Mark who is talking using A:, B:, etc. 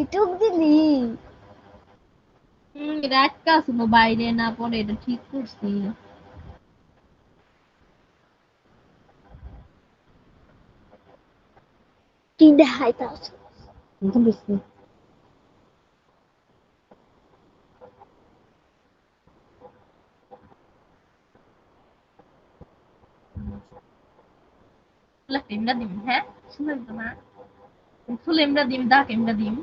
A: ইটুক দিলি
B: হুম রাটকা আছিল বাইরে না পরে এটা ঠিক করছি।
A: কি দেখাইতাছ
C: বুঝছি
B: ফুলা ক্রিমটা দিম হ্যাঁ? শুনেন তো ফুল এমরা দিম ডাক এমরা দিম